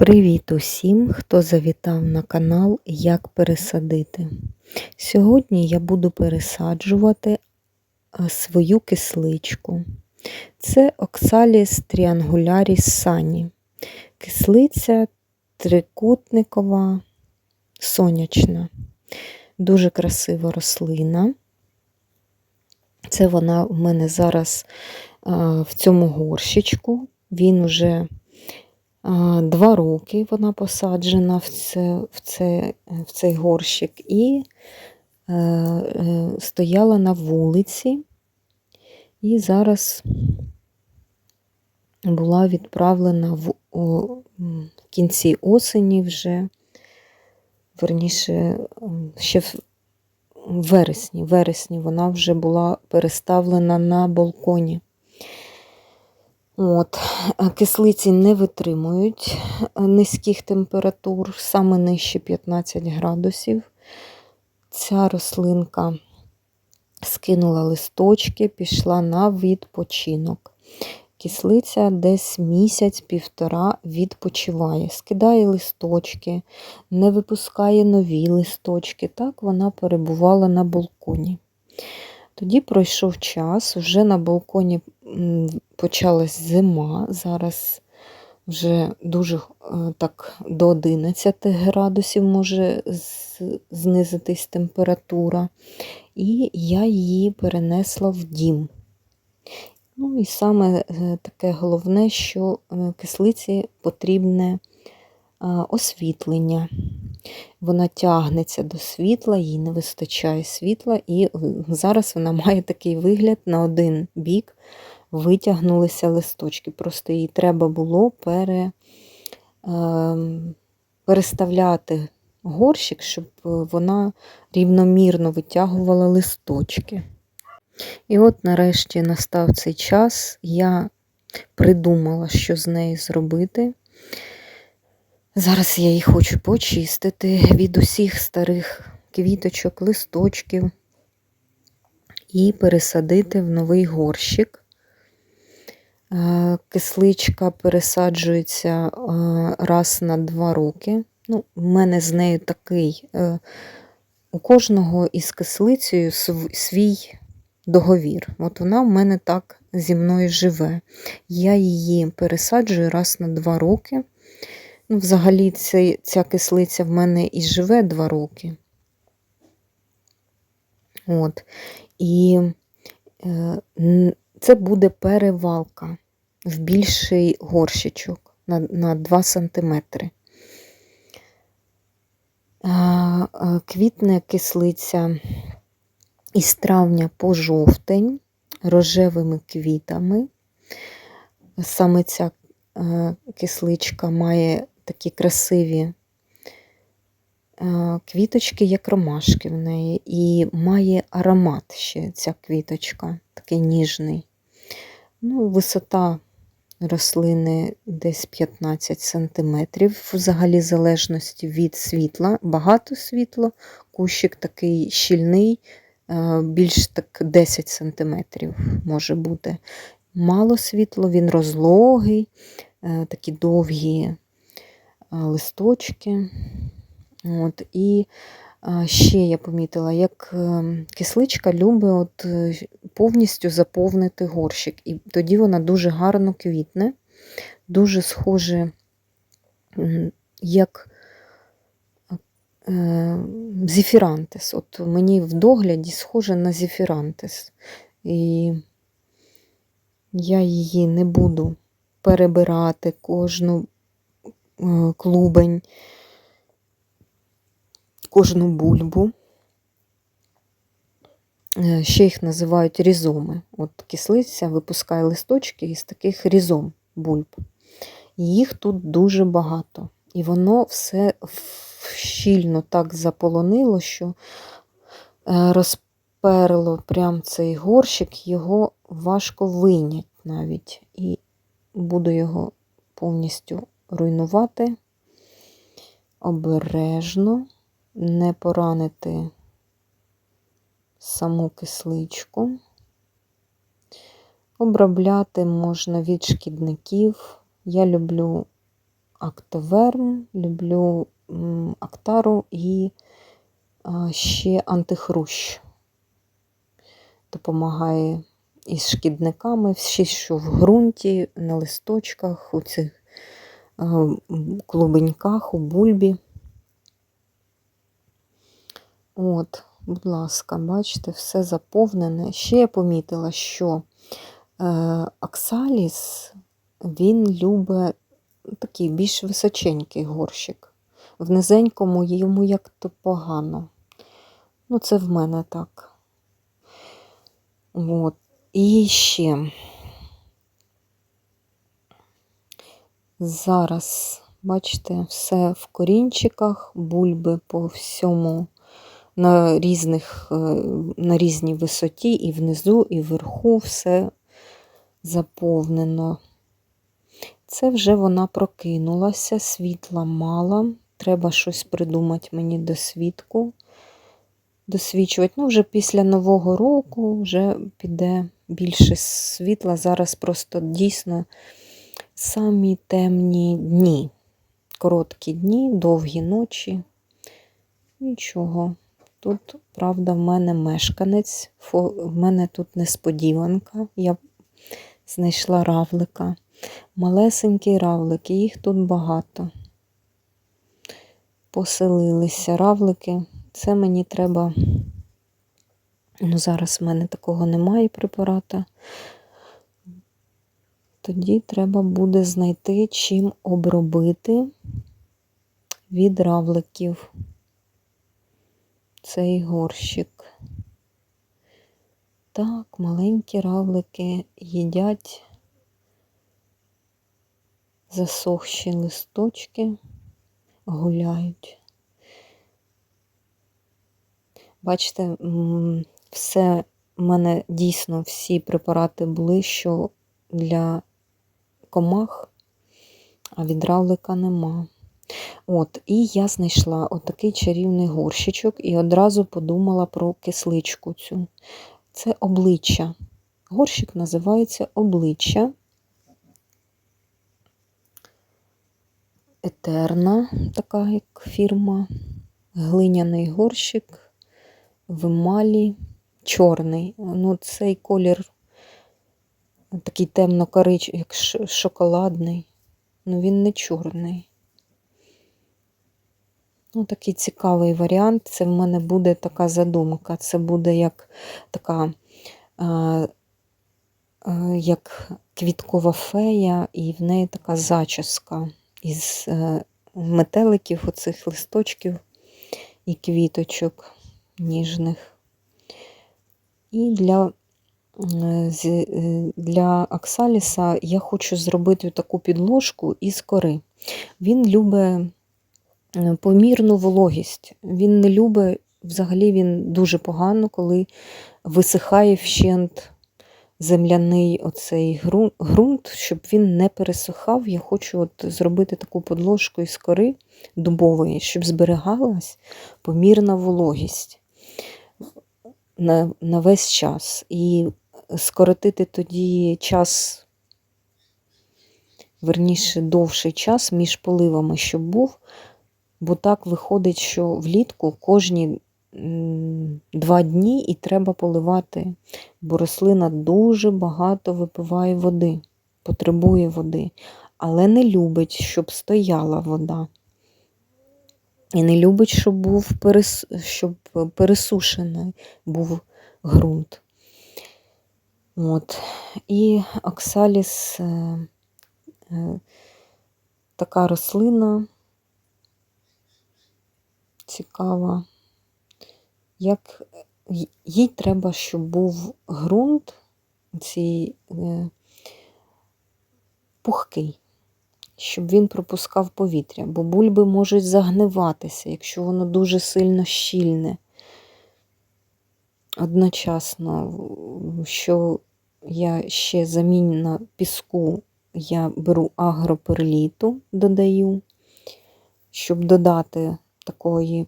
Привіт усім, хто завітав на канал Як пересадити. Сьогодні я буду пересаджувати свою кисличку. Це Oxalis triangularis sani. Кислиця трикутникова, сонячна. Дуже красива рослина. Це вона у мене зараз в цьому горщичку. Він уже Два роки вона посаджена в, це, в, це, в цей горщик і е, е, стояла на вулиці, і зараз була відправлена в, о, в кінці осені вже, верніше, ще в вересні, вересні вона вже була переставлена на балконі. От, Кислиці не витримують низьких температур, саме нижче 15 градусів. Ця рослинка скинула листочки, пішла на відпочинок. Кислиця десь місяць-півтора відпочиває, скидає листочки, не випускає нові листочки. Так вона перебувала на балконі. Тоді пройшов час, вже на балконі почалась зима. Зараз вже дуже е, так до 11 градусів може знизитись температура. І я її перенесла в дім. Ну і саме е, таке головне, що е, кислиці потрібне освітлення. Вона тягнеться до світла, їй не вистачає світла, і зараз вона має такий вигляд на один бік, витягнулися листочки. Просто їй треба було пере, е, переставляти горщик, щоб вона рівномірно витягувала листочки. І от нарешті настав цей час, я придумала, що з нею зробити. Зараз я її хочу почистити від усіх старих квіточок, листочків і пересадити в новий горщик. Е, кисличка пересаджується е, раз на два роки. Ну, У мене з нею такий. Е, у кожного із кислицею свій договір. От вона в мене так зі мною живе. Я її пересаджую раз на два роки. Ну, Взагалі, ця, ця кислиця в мене і живе два роки. От. І е, це буде перевалка в більший горщичок на на 2 см. Квітне кислиця із травня по жовтень рожевими квітами. Саме ця е, кисличка має такі красиві е, квіточки, як ромашки в неї, і має аромат ще ця квіточка, такий ніжний. Ну, Висота рослини десь 15 см, взагалі, залежності від світла, багато світла, кущик такий щільний, е, більш так 10 см може бути. Мало світло, він розлогий, е, такі довгі листочки. От, І ще я помітила, як ем, кисличка любить от е, повністю заповнити горщик. І тоді вона дуже гарно квітне, дуже схоже, як е, зефірантис. От Мені в догляді схоже на зефірантис. І я її не буду перебирати кожну клубень, кожну бульбу. Е, ще їх називають різоми. От кислиця випускає листочки із таких різом бульб. Їх тут дуже багато. І воно все щільно так заполонило, що е, розперло прям цей горщик, його важко вийнять навіть. І буду його повністю руйнувати обережно, не поранити саму кисличку. Обробляти можна від шкідників. Я люблю актоверм, люблю актару і ще антихрущ. Допомагає із шкідниками, всі, що в ґрунті, на листочках, у цих клубеньках, у бульбі. От, будь ласка, бачите, все заповнене. Ще я помітила, що е, Оксаліс, він любить такий більш височенький горщик. В низенькому йому як то погано. Ну, це в мене так. От. І ще зараз, бачите, все в корінчиках, бульби по всьому на різних, е, на різній висоті, і внизу, і вверху все заповнено. Це вже вона прокинулася, світла мало. Треба щось придумати мені до світку, досвічувати. Ну, вже після Нового року вже піде більше світла. Зараз просто дійсно самі темні дні. Короткі дні, довгі ночі. Нічого. Тут, правда, в мене мешканець, в мене тут несподіванка. Я знайшла равлика. Малесенький равлик, їх тут багато. Поселилися равлики. Це мені треба. Ну, зараз в мене такого немає препарата. Тоді треба буде знайти, чим обробити від равликів цей горщик. Так, маленькі равлики їдять засохші листочки, гуляють. Бачите, все в мене дійсно всі препарати були, що для комах, а від равлика нема. От, і я знайшла отакий чарівний горщичок і одразу подумала про кисличку цю. Це обличчя. Горщик називається обличчя. Етерна, така як фірма. Глиняний горщик в емалі чорний. Ну, цей колір такий темно-корич, як шоколадний. Ну, він не чорний. Ну, такий цікавий варіант. Це в мене буде така задумка. Це буде як така, е, е, як квіткова фея, і в неї така зачіска із е, метеликів, оцих листочків і квіточок ніжних. І для, для Оксаліса я хочу зробити таку підложку із кори. Він любить е, помірну вологість. Він не любить, взагалі він дуже погано, коли висихає вщент земляний оцей ґрунт, щоб він не пересихав. Я хочу от зробити таку подложку із кори дубової, щоб зберігалась помірна вологість на, на весь час. І скоротити тоді час, верніше, довший час між поливами, щоб був. Бо так виходить, що влітку кожні два дні і треба поливати, бо рослина дуже багато випиває води, потребує води, але не любить, щоб стояла вода. І не любить, щоб був перес... щоб пересушений був ґрунт. От. І оксаліс е, е, така рослина цікава. Як їй треба, щоб був ґрунт цей е, пухкий, щоб він пропускав повітря, бо бульби можуть загниватися, якщо воно дуже сильно щільне. Одночасно, що я ще замінна піску, я беру агроперліту, додаю, щоб додати такої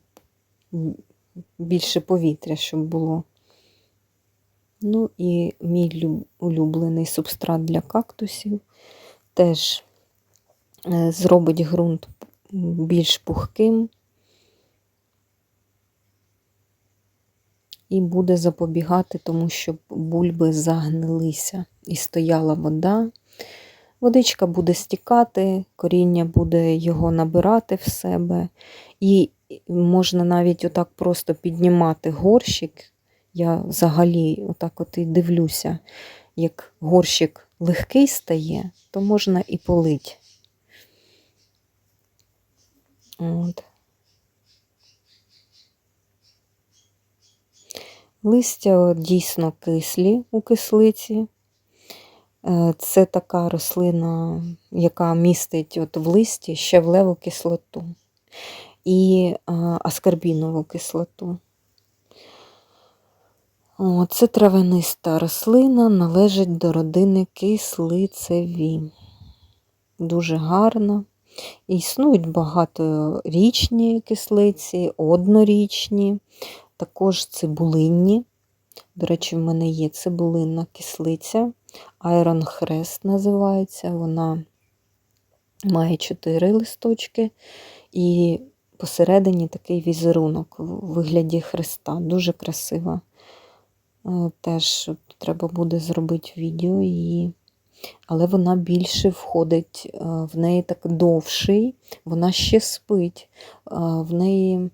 більше повітря, щоб було. Ну і мій улюблений субстрат для кактусів теж е, зробить ґрунт більш пухким і буде запобігати тому, щоб бульби загнилися і стояла вода. Водичка буде стікати, коріння буде його набирати в себе. І можна навіть отак просто піднімати горщик. Я взагалі отак от і дивлюся, як горщик легкий стає, то можна і полить. От. Листя дійсно кислі у кислиці. Е, це така рослина, яка містить от в листі щавлеву кислоту і аскорбінову кислоту. О, це травяниста рослина, належить до родини кислицеві. Дуже гарна. Існують багаторічні кислиці, однорічні, також цибулинні. До речі, в мене є цибулинна кислиця, Iron Crest називається. Вона має 4 листочки і посередині такий візерунок у вигляді хреста. Дуже красива. Е, теж треба буде зробити відео її. Але вона більше входить, е, в неї так довший, вона ще спить. Е, в неї,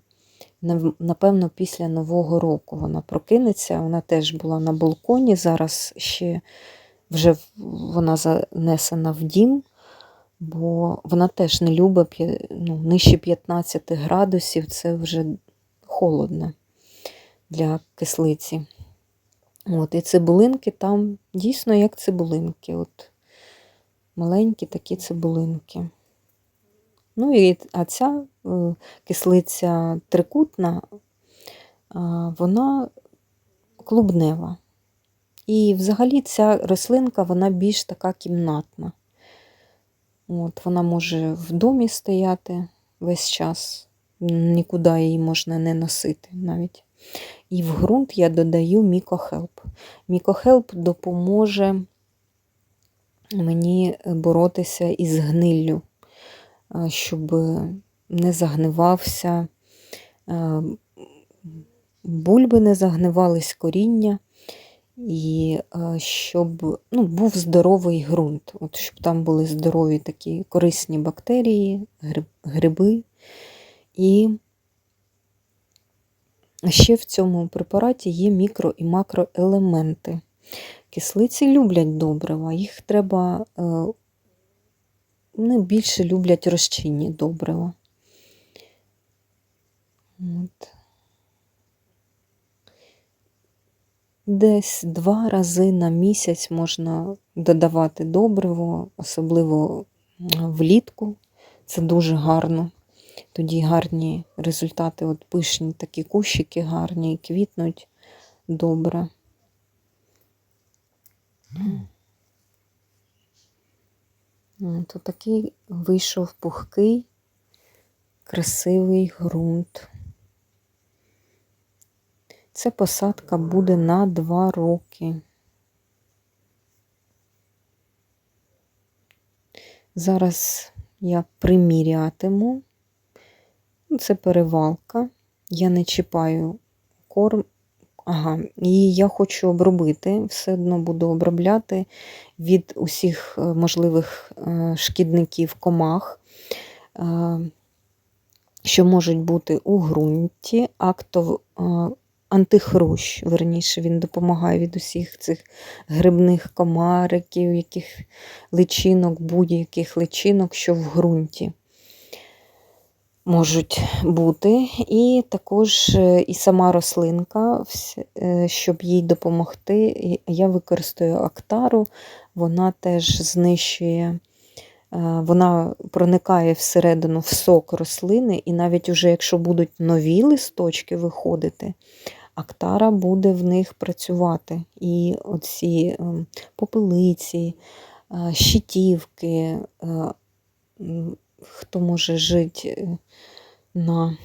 напевно, після Нового року вона прокинеться. Вона теж була на балконі. Зараз ще вже вона занесена в дім, бо вона теж не любить ну, нижче 15 градусів, це вже холодно для кислиці. От, І цибулинки там дійсно як цибулинки. От, Маленькі такі цибулинки. Ну і А ця е, кислиця трикутна, вона клубнева. І взагалі ця рослинка вона більш така кімнатна. От, Вона може в домі стояти весь час, нікуди її можна не носити навіть. І в ґрунт я додаю мікохелп. Мікохелп допоможе мені боротися із гниллю, щоб не загнивався, бульби не загнивались коріння, і щоб ну, був здоровий ґрунт, от щоб там були здорові такі корисні бактерії, гриби. І Ще в цьому препараті є мікро і макроелементи. Кислиці люблять добрива, їх треба не більше люблять розчинні добрива. От. Десь два рази на місяць можна додавати добриво, особливо влітку. Це дуже гарно. Тоді гарні результати, от пишні такі кущики гарні і квітнуть добре. От такий вийшов пухкий, красивий ґрунт. Це посадка буде на два роки. Зараз я примірятиму. Це перевалка. Я не чіпаю корм. Ага, і я хочу обробити, все одно буду обробляти від усіх е, можливих е, шкідників комах, е, що можуть бути у ґрунті, актов антихрущ, верніше, він допомагає від усіх цих грибних комариків, яких личинок, будь-яких личинок, що в ґрунті можуть бути. І також е, і сама рослинка, е, щоб їй допомогти, я використаю актару, вона теж знищує, е, вона проникає всередину в сок рослини, і навіть уже якщо будуть нові листочки виходити, актара буде в них працювати. І оці попелиці, щитівки, хто може жити на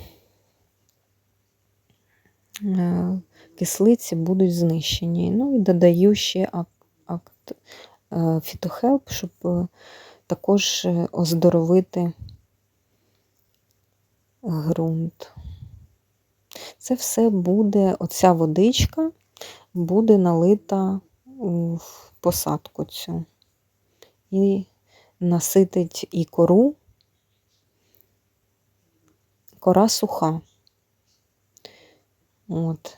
е, кислиці будуть знищені. Ну і додаю ще акт, е, фітохелп, щоб е, також е, оздоровити ґрунт. Це все буде, оця водичка буде налита в посадку цю. І наситить і кору, кора суха. От.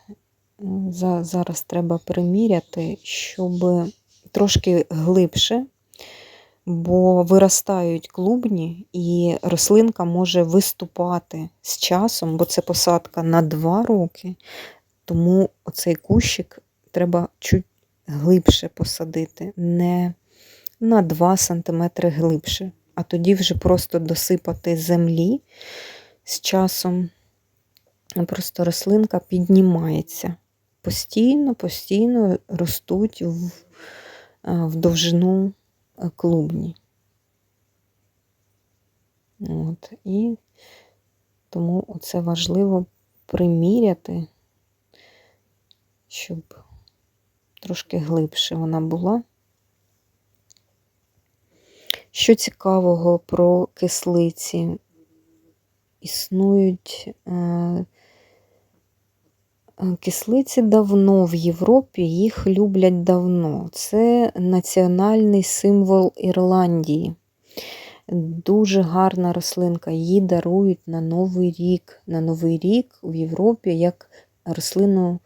За- Зараз треба приміряти, щоб трошки глибше, бо виростають клубні, і рослинка може виступати з часом, бо це посадка на 2 роки, тому оцей кущик треба чуть глибше посадити, не на 2 см глибше, а тоді вже просто досипати землі з часом. Просто рослинка піднімається. Постійно, постійно ростуть в, е, в довжину е, клубні. От, і тому це важливо приміряти, щоб трошки глибше вона була. Що цікавого про кислиці? Існують е, е, кислиці давно в Європі, їх люблять давно. Це національний символ Ірландії. Дуже гарна рослинка. Її дарують на Новий рік. На Новий рік в Європі як рослину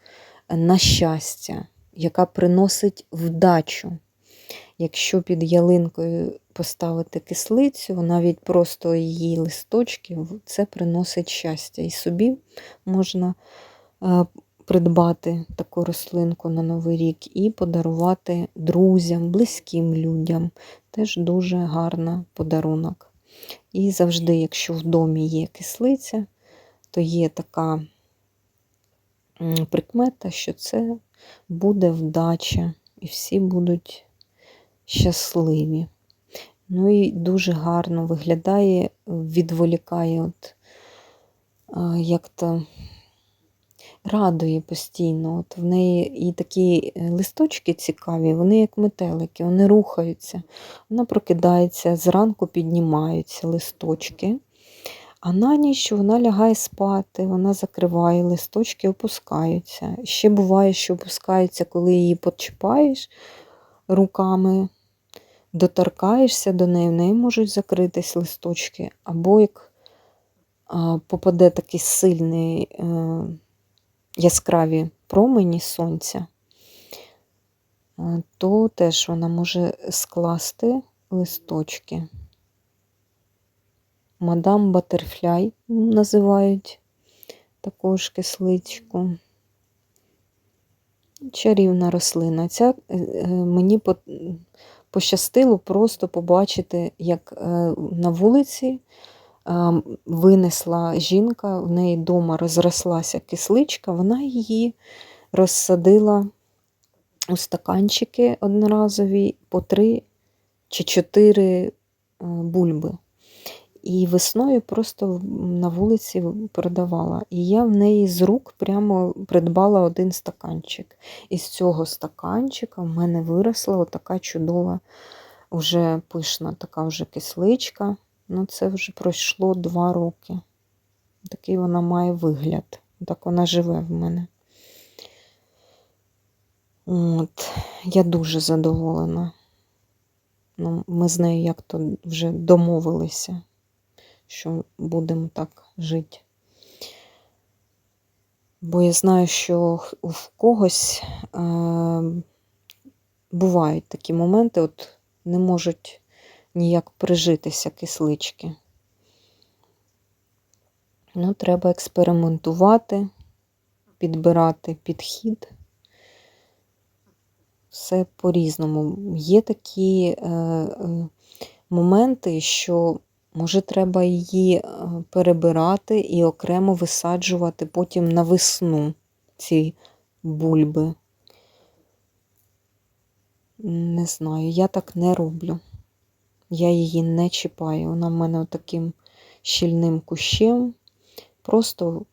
на щастя, яка приносить вдачу. Якщо під ялинкою поставити кислицю, навіть просто її листочки, це приносить щастя. І собі можна е, придбати таку рослинку на Новий рік і подарувати друзям, близьким людям. Теж дуже гарна подарунок. І завжди, якщо в домі є кислиця, то є така прикмета, що це буде вдача, і всі будуть щасливі. Ну і дуже гарно виглядає, відволікає, от, а, як то радує постійно. От В неї і такі е, листочки цікаві, вони як метелики, вони рухаються. Вона прокидається, зранку піднімаються листочки. А на ніч вона лягає спати, вона закриває, листочки опускаються. Ще буває, що опускаються, коли її почіпаєш руками, доторкаєшся до неї, в неї можуть закритись листочки, або як попаде такий сильний е, яскраві промені сонця, е, то теж вона може скласти листочки. Мадам Батерфляй називають також кисличку. Чарівна рослина. Ця е, мені пощастило просто побачити, як е, на вулиці е, винесла жінка, в неї вдома розрослася кисличка, вона її розсадила у стаканчики одноразові по три чи чотири е, бульби. І весною просто на вулиці продавала. І я в неї з рук прямо придбала один стаканчик. І з цього стаканчика в мене виросла отака чудова, вже пишна така вже кисличка. Ну, це вже пройшло два роки. Такий вона має вигляд. Так вона живе в мене. От, я дуже задоволена. Ну, ми з нею як-то вже домовилися, що будемо так жити. Бо я знаю, що в когось е, бувають такі моменти, от не можуть ніяк прижитися кислички. Ну, треба експериментувати, підбирати підхід. Все по-різному. Є такі е, е, моменти, що може треба її е, перебирати і окремо висаджувати потім на весну ці бульби. Не знаю, я так не роблю. Я її не чіпаю. Вона в мене таким щільним кущем. Просто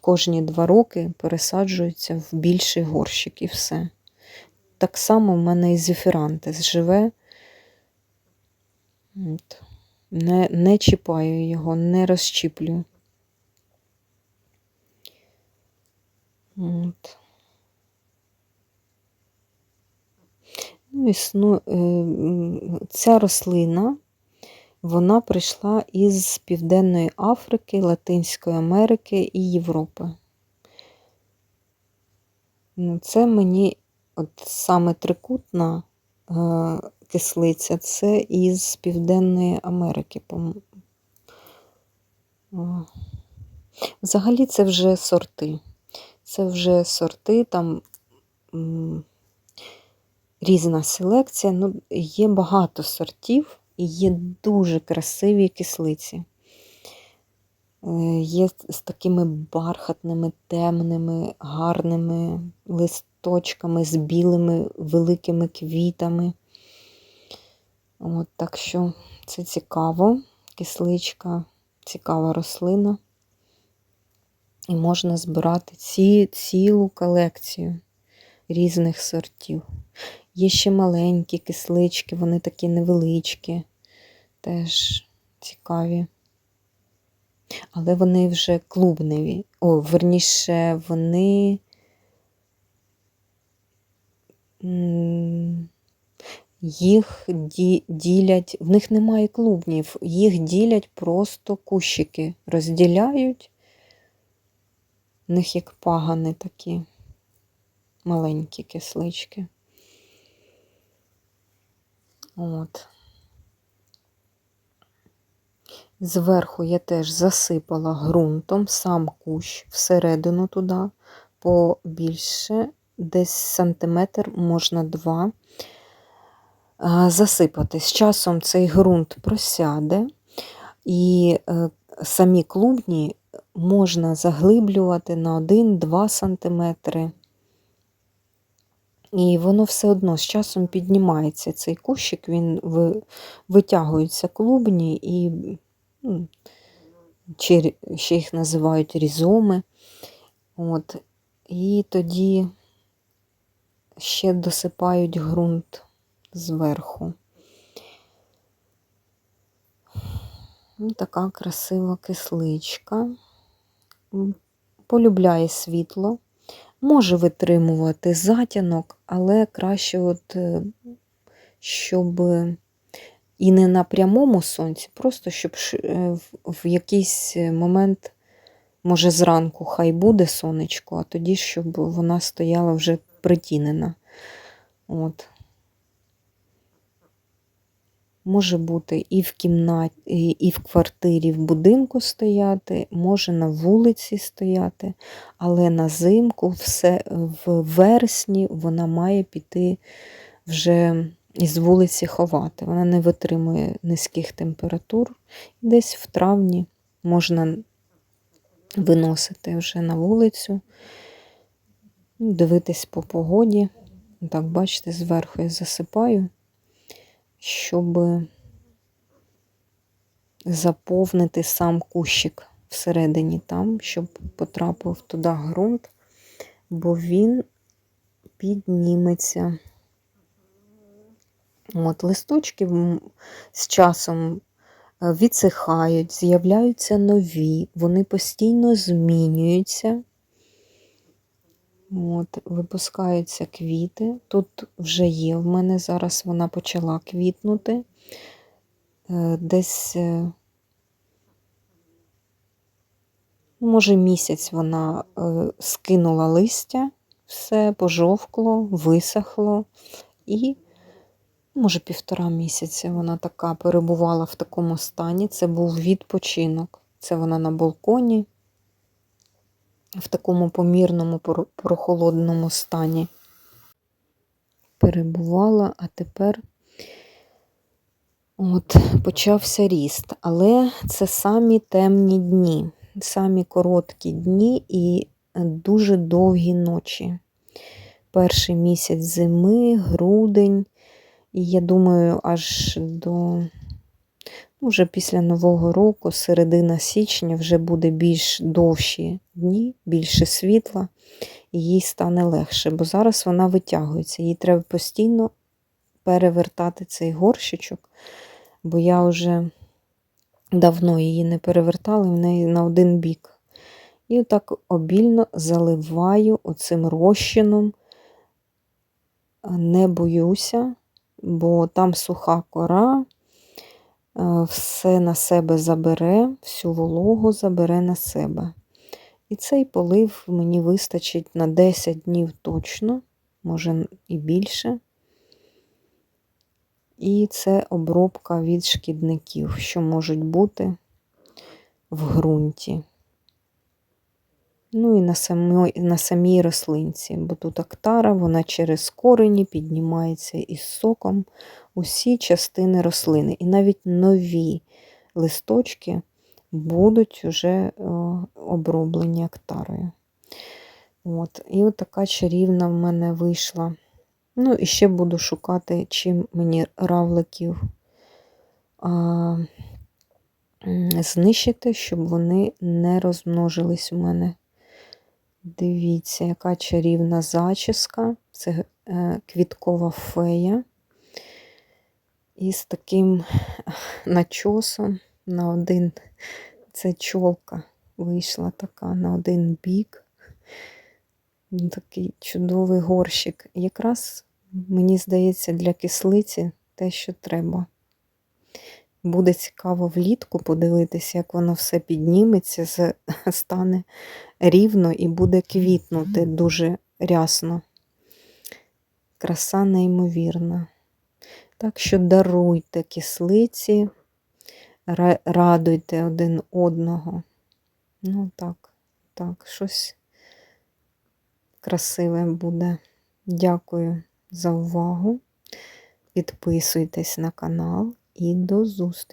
кожні два роки пересаджується в більший горщик і все. Так само в мене і зефірантис живе. От. Не, не чіпаю його, не розчіплюю. От. Ну, існу... е, Ця рослина, вона прийшла із Південної Африки, Латинської Америки і Європи. Ну, Це мені от саме трикутна е, кислиця, це із Південної Америки. Взагалі це вже сорти. Це вже сорти, там різна селекція. Ну, є багато сортів і є дуже красиві кислиці. Е, Є з такими бархатними, темними, гарними листочками, з білими великими квітами. От, так що це цікаво, кисличка, цікава рослина. І можна збирати ці, цілу колекцію різних сортів. Є ще маленькі кислички, вони такі невеличкі, теж цікаві. Але вони вже клубневі. О, верніше, вони. Їх ді- ділять, в них немає клубнів, їх ділять просто кущики, розділяють. В них як пагани такі маленькі кислички. От. Зверху я теж засипала ґрунтом сам кущ всередину туди, побільше, десь сантиметр, можна два. А, Засипати. З часом цей ґрунт просяде, і е, самі клубні можна заглиблювати на 1-2 сантиметри. І воно все одно з часом піднімається цей кущик, він ви- витягуються клубні і ще їх називають різоми. От. І тоді ще досипають ґрунт зверху. Ну, така красива кисличка. Полюбляє світло. Може витримувати затінок, але краще, от, е, щоб і не на прямому сонці, просто щоб е, в якийсь момент, може, зранку хай буде сонечко, а тоді, щоб вона стояла вже притінена. От. Може бути і в кімнаті, і в квартирі, в будинку стояти, може на вулиці стояти, але на зимку, все, в вересні вона має піти вже із вулиці ховати. Вона не витримує низьких температур. Десь в травні можна виносити вже на вулицю, дивитись по погоді. Так, бачите, зверху я засипаю щоб заповнити сам кущик всередині там, щоб потрапив туди ґрунт, бо він підніметься. От Листочки з часом е, відсихають, з'являються нові, вони постійно змінюються. От, випускаються квіти. Тут вже є в мене зараз вона почала квітнути. Е, Десь, е, ну, може, місяць вона е, скинула листя, все пожовкло, висохло. І, може, півтора місяця вона така перебувала в такому стані. Це був відпочинок. Це вона на балконі в такому помірному прохолодному стані перебувала, а тепер от почався ріст. Але це самі темні дні, самі короткі дні і дуже довгі ночі. Перший місяць зими, грудень, і я думаю, аж до Вже після Нового року, середина січня, вже буде більш довші дні, більше світла, і їй стане легше, бо зараз вона витягується. Їй треба постійно перевертати цей горщичок, бо я вже давно її не перевертала, в неї на один бік. І отак обільно заливаю оцим розчином. Не боюся, бо там суха кора, все на себе забере, всю вологу забере на себе. І цей полив мені вистачить на 10 днів точно, може і більше. І це обробка від шкідників, що можуть бути в ґрунті. Ну і на самій, на самій рослинці, бо тут актара, вона через корені піднімається із соком усі частини рослини. І навіть нові листочки будуть вже оброблені актарою. От. І от така чарівна в мене вийшла. Ну, і ще буду шукати, чим мені равликів а, знищити, щоб вони не розмножились у мене. Дивіться, яка чарівна зачіска. Це е, квіткова фея. І з таким начосом на один, це чолка вийшла така на один бік. Такий чудовий горщик. Якраз, мені здається, для кислиці те, що треба. Буде цікаво влітку подивитися, як воно все підніметься, стане рівно і буде квітнути дуже рясно. Краса неймовірна. Так що даруйте кислиці, радуйте один одного. Ну так, так, щось красиве буде. Дякую за увагу. Підписуйтесь на канал і до зустрічі!